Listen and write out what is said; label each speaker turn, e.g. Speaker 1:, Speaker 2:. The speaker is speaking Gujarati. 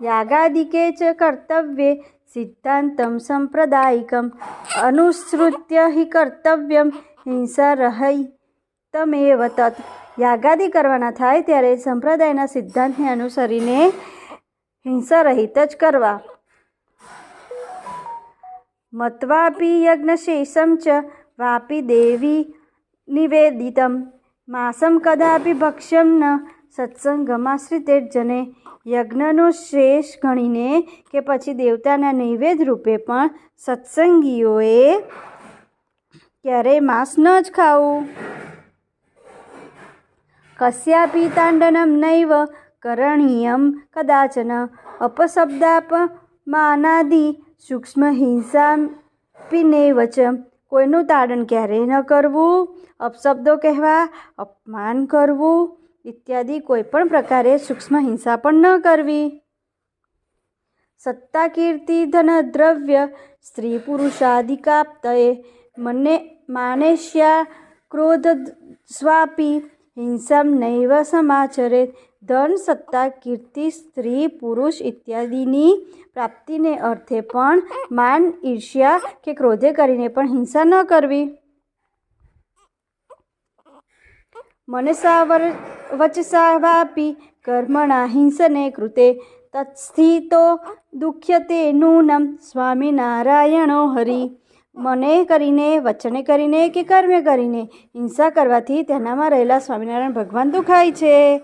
Speaker 1: યાગાદિકે ચ કર્તવ્યે સિદ્ધાંતમ સંપ્રદાયિકમ. અનુસૃત્ય હિ કર્તવ્યમ હિંસા तत् તત. યાગાદિ કરવાના થાય ત્યારે સંપ્રદાયના સિદ્ધાંતને અનુસરીને હિંસા રહિત જ કરવા. મત્વાપી યજ્ઞશેષમ ચ વાપી દેવી નિવેદિતમ. માસમ કદાપી ભક્ષ્યમ ન સત્સંગમાશ્રિતે તેજને યજ્ઞનો શેષ ગણીને કે પછી દેવતાના નૈવેદ્ય રૂપે પણ સત્સંગીઓએ ક્યારેય માંસ ન જ ખાવું. કસ્યાપી તાંડનમ નૈવ કરણીયમ કદાચન અપશબ્દાપમાનાદિ સૂક્ષ્મ હિંસા નૈવ ચ કોઈનું તાડન ક્યારેય ન કરવું. અપશબ્દો કહેવા અપમાન કરવું. ઇત્યાદિ કોઈપણ પ્રકારે સૂક્ષ્મ હિંસા પણ ન કરવી. સત્તા, કીર્તિ, ધન, દ્રવ્ય, સ્ત્રી પુરુષાદિકાપ્તયે મને માનેશ્યા ક્રોધ, સ્વાપી, હિંસામ નૈવ સમાચરે, ધન, સત્તા, કીર્તિ, સ્ત્રી, પુરુષ ઇત્યાદિની પ્રાપ્તિને અર્થે પણ માન, ઈર્ષ્યા કે ક્રોધે કરીને પણ હિંસા ન કરવી. મને વચસા વાપી કર્મણા હિંસને કૃતે. તત્સ્થિતો દુખ્યતે નૂનમ સ્વામિનારાયણો હરિ. મને કરીને, વચને કરીને કે કર્મે કરીને હિંસા કરવાથી તેનામાં રહેલા સ્વામિનારાયણ ભગવાન દુખાય છે.